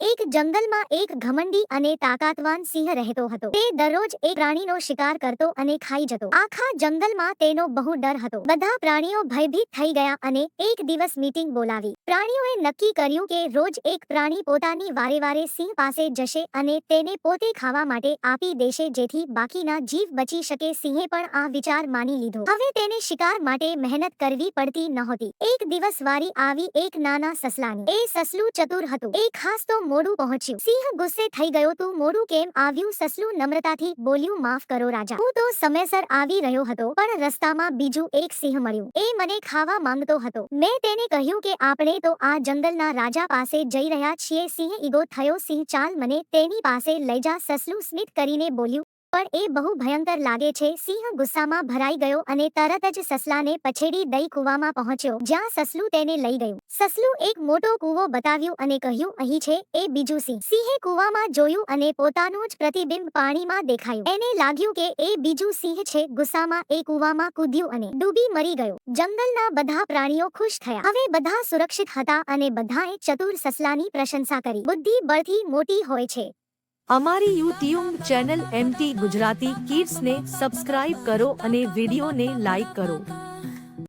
એક જંગલમાં એક ઘમંડી અને તાકાતવાન સિંહ રહેતો હતો. તે દરરોજ એક પ્રાણીનો શિકાર કરતો અને ખાઈ જતો. આખા જંગલમાં તેનો બહુ ડર હતો. બધા પ્રાણીઓ ભયભીત થઈ ગયા અને એક દિવસ મીટિંગ બોલાવી. પ્રાણીઓએ નક્કી કર્યું કે રોજ એક પ્રાણી પોતાની વારે વારે સિંહ પાસે જશે અને તેને પોતે ખાવા માટે આપી દેશે જેથી બાકીના જીવ બચી શકે. સિંહે પણ આ વિચાર માની લીધો. હવે તેને શિકાર માટે મહેનત કરવી પડતી નહોતી. એક દિવસ વારી આવી એક નાના સસલાની. એ સસલું ચતુર હતું. એ ખાસ તો મોડું પહોંચ્યું. સિંહ ગુસ્સે થઈ ગયો તું મોડું કેમ આવ્યું? સસલું નમ્રતાથી બોલ્યું, માફ કરો રાજા. હું તો સમયસર આવી રહ્યો હતો, પણ રસ્તામાં બીજું એક સિંહ મળ્યું. એ મને ખાવા માંગતો હતો. મેં તેને કહ્યું કે આપણે તો આ જંગલના રાજા પાસે જઈ રહ્યા છીએ. સિંહ ઈગો થયો. સિંહ ચાલ મને તેની પાસે લઈ જા. સસલું સ્મિત કરીને બોલ્યું પણ એ બહુ ભયંકર લાગે છે. સિંહ ગુસ્સામાં ભરાઈ ગયો અને તરત જ સસલાને પછેડી દઈ કૂવામાં પહોંચ્યો, જ્યાં સસલું તેને લઈ ગયું. સસલું એક મોટો કૂવો બતાવ્યું અને કહ્યું, અહીં છે, એ બીજું સિંહ. સિંહે કૂવામાં જોયું અને પોતાનું જ પ્રતિબિંબ પાણીમાં દેખાયું. એને લાગ્યું કે એ બીજું સિંહ છે, ગુસ્સામાં એ કૂવામાં કૂદ્યું અને ડૂબી મરી ગયો. જંગલના બધા પ્રાણીઓ ખુશ થયા. હવે બધા સુરક્ષિત હતા અને બધાએ ચતુર સસલાની પ્રશંસા કરી. બુદ્ધિ બળથી મોટી હોય છે. અમારી યુટ્યુબ ચેનલ એમટી ગુજરાતી કિડ્સને સબસ્ક્રાઇબ કરો અને વિડીયોને લાઈક કરો.